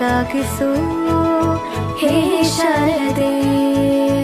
कि हे शी